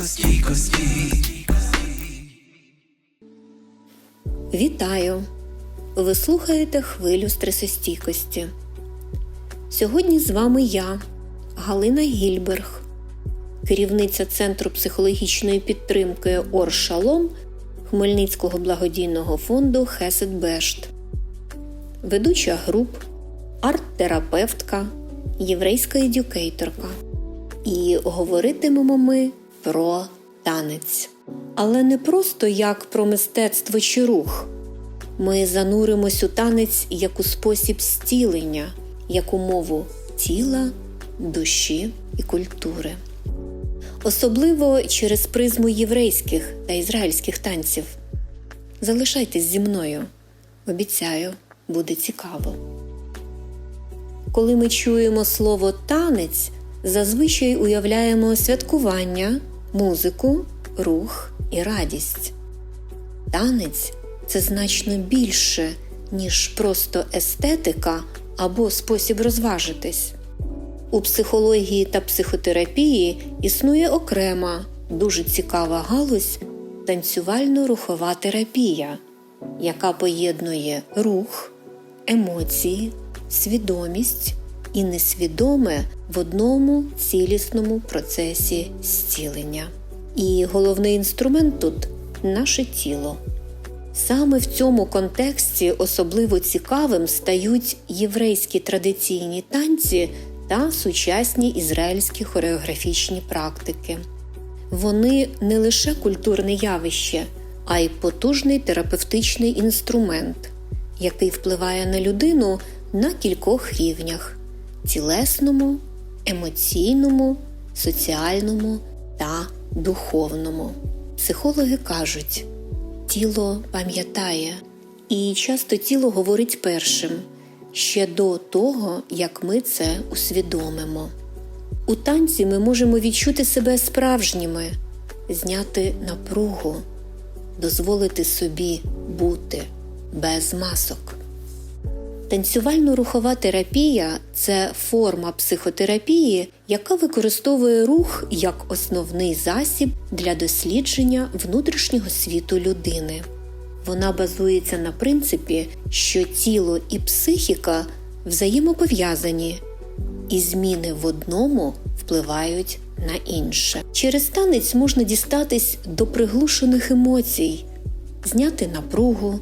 стресостійкості. Вітаю! Ви слухаєте хвилю стресостійкості. Сьогодні з вами я, Галина Гільберг, керівниця Центру психологічної підтримки Оршалом Хмельницького благодійного фонду Хесед Бешт, ведуча груп, арт-терапевтка, єврейська едюкейторка. І говоритимемо ми про танець. Але не просто як про мистецтво чи рух. Ми зануримось у танець як у спосіб зцілення, як у мову тіла, душі і культури. Особливо через призму єврейських та ізраїльських танців. Залишайтесь зі мною. Обіцяю, буде цікаво. Коли ми чуємо слово танець, зазвичай уявляємо святкування, музику, рух і радість. Танець це значно більше, ніж просто естетика або спосіб розважитись. У психології та психотерапії існує окрема, дуже цікава галузь танцювально-рухова терапія, яка поєднує рух, емоції, свідомість і несвідоме в одному цілісному процесі зцілення. І головний інструмент тут наше тіло. Саме в цьому контексті особливо цікавим стають єврейські традиційні танці та сучасні ізраїльські хореографічні практики. Вони не лише культурне явище, а й потужний терапевтичний інструмент, який впливає на людину на кількох рівнях тілесному, емоційному, соціальному та духовному. Психологи кажуть, тіло пам'ятає, і часто тіло говорить першим ще до того, як ми це усвідомимо. У танці ми можемо відчути себе справжніми, зняти напругу, дозволити собі бути без масок. Танцювально-рухова терапія це форма психотерапії, яка використовує рух як основний засіб для дослідження внутрішнього світу людини. Вона базується на принципі, що тіло і психіка взаємопов'язані, і зміни в одному впливають на інше. Через танець можна дістатись до приглушених емоцій, зняти напругу,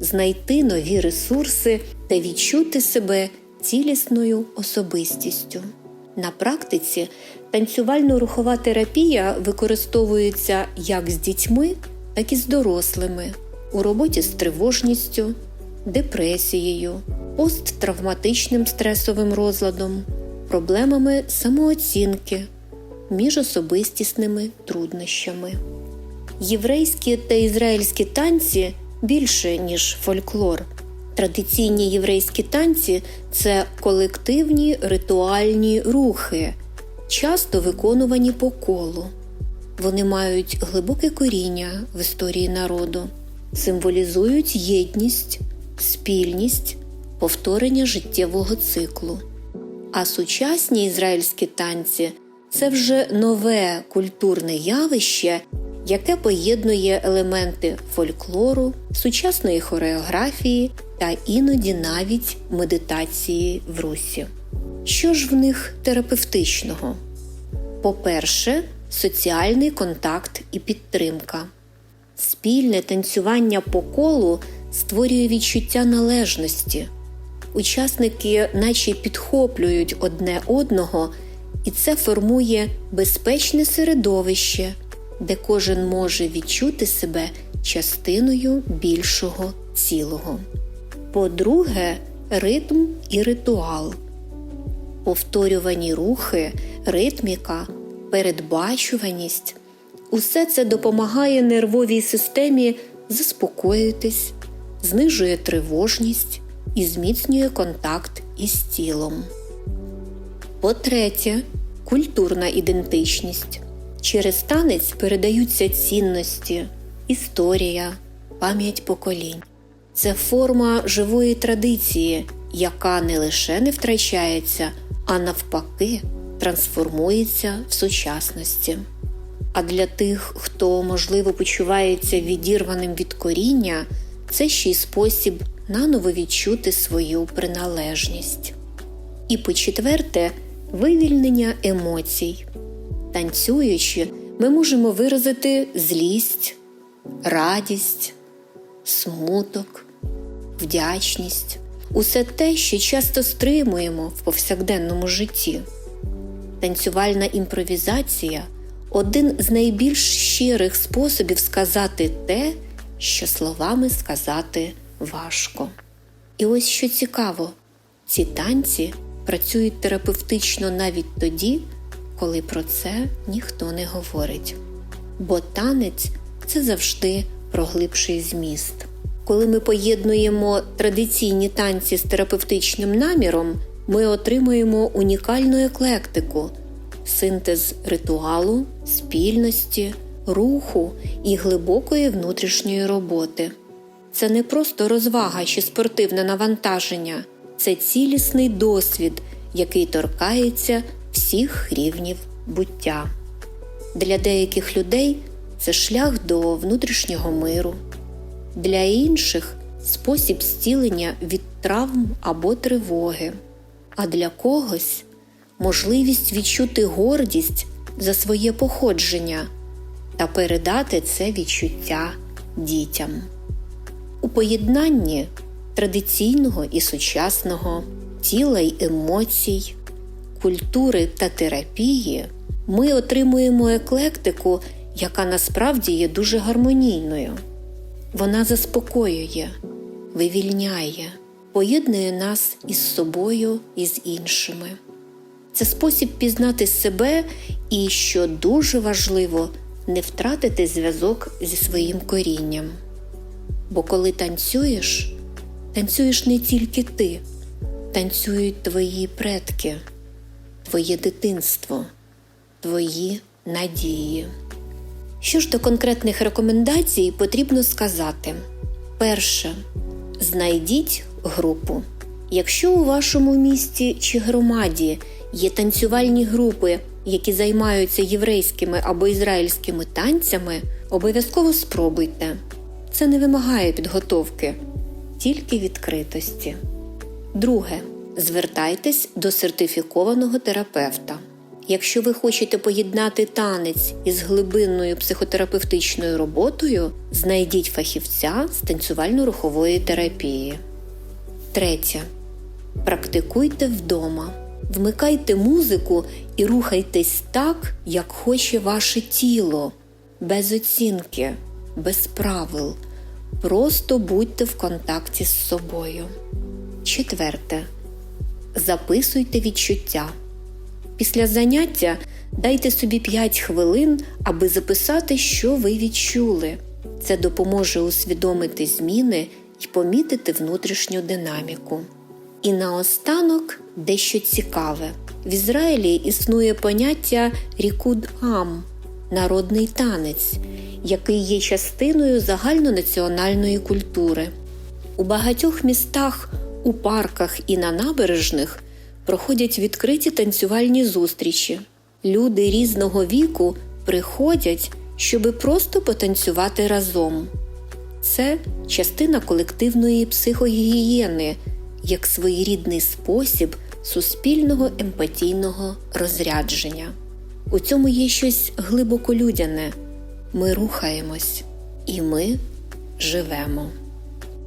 знайти нові ресурси та відчути себе цілісною особистістю. На практиці танцювально-рухова терапія використовується як з дітьми, так і з дорослими у роботі з тривожністю, депресією, посттравматичним стресовим розладом, проблемами самооцінки, міжособистісними труднощами. Єврейські та ізраїльські танці більше, ніж фольклор. Традиційні єврейські танці це колективні ритуальні рухи, часто виконувані по колу. Вони мають глибоке коріння в історії народу, символізують єдність, спільність, повторення життєвого циклу. А сучасні ізраїльські танці це вже нове культурне явище, яке поєднує елементи фольклору, сучасної хореографії та іноді навіть медитації в русі. Що ж в них терапевтичного? По-перше, соціальний контакт і підтримка. Спільне танцювання по колу створює відчуття належності. Учасники наче підхоплюють одне одного, і це формує безпечне середовище, де кожен може відчути себе частиною більшого цілого. По-друге, ритм і ритуал. Повторювані рухи, ритміка, передбачуваність усе це допомагає нервовій системі заспокоїтись, знижує тривожність і зміцнює контакт із тілом. По-третє, культурна ідентичність. Через танець передаються цінності, історія, пам'ять поколінь. Це форма живої традиції, яка не лише не втрачається, а навпаки трансформується в сучасності. А для тих, хто, можливо, почувається відірваним від коріння, це ще й спосіб наново відчути свою приналежність. І по четверте, вивільнення емоцій. Танцюючи, ми можемо виразити злість, радість, смуток, вдячність усе те, що часто стримуємо в повсякденному житті. Танцювальна імпровізація один з найбільш щирих способів сказати те, що словами сказати важко. І ось що цікаво, ці танці працюють терапевтично навіть тоді, коли про це ніхто не говорить. Бо танець це завжди про глибший зміст. Коли ми поєднуємо традиційні танці з терапевтичним наміром, ми отримуємо унікальну еклектику, синтез ритуалу, спільності, руху і глибокої внутрішньої роботи. Це не просто розвага чи спортивне навантаження, це цілісний досвід, який торкається всіх рівнів буття. Для деяких людей це шлях до внутрішнього миру, для інших спосіб зцілення від травм або тривоги, а для когось можливість відчути гордість за своє походження та передати це відчуття дітям. У поєднанні традиційного і сучасного тіла й емоцій, культури та терапії ми отримуємо еклектику, яка насправді є дуже гармонійною. Вона заспокоює, вивільняє, поєднує нас із собою і з іншими. Це спосіб пізнати себе і, що дуже важливо, не втратити зв'язок зі своїм корінням. Бо коли танцюєш, танцюєш не тільки ти, танцюють твої предки, твоє дитинство, твої надії. Що ж до конкретних рекомендацій потрібно сказати: перше, знайдіть групу. Якщо у вашому місті чи громаді є танцювальні групи, які займаються єврейськими або ізраїльськими танцями, обов'язково спробуйте. Це не вимагає підготовки, тільки відкритості. Друге. Звертайтесь до сертифікованого терапевта. Якщо ви хочете поєднати танець із глибинною психотерапевтичною роботою, знайдіть фахівця з танцювально-рухової терапії. Третє. Практикуйте вдома. Вмикайте музику і рухайтесь так, як хоче ваше тіло, без оцінки, без правил. Просто будьте в контакті з собою. Четверте. Записуйте відчуття. Після заняття дайте собі 5 хвилин, аби записати, що ви відчули. Це допоможе усвідомити зміни і помітити внутрішню динаміку. І наостанок дещо цікаве: в Ізраїлі існує поняття рікуд ам народний танець, який є частиною загальнонаціональної культури. У багатьох містах, у парках і на набережних проходять відкриті танцювальні зустрічі. Люди різного віку приходять, щоби просто потанцювати разом. Це частина колективної психогігієни як своєрідний спосіб суспільного емпатійного розрядження. У цьому є щось глибоко людяне. Ми рухаємось і ми живемо.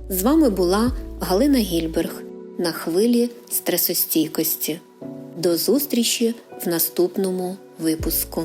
З вами була Галина Гільберг на хвилі стресостійкості. До зустрічі в наступному випуску.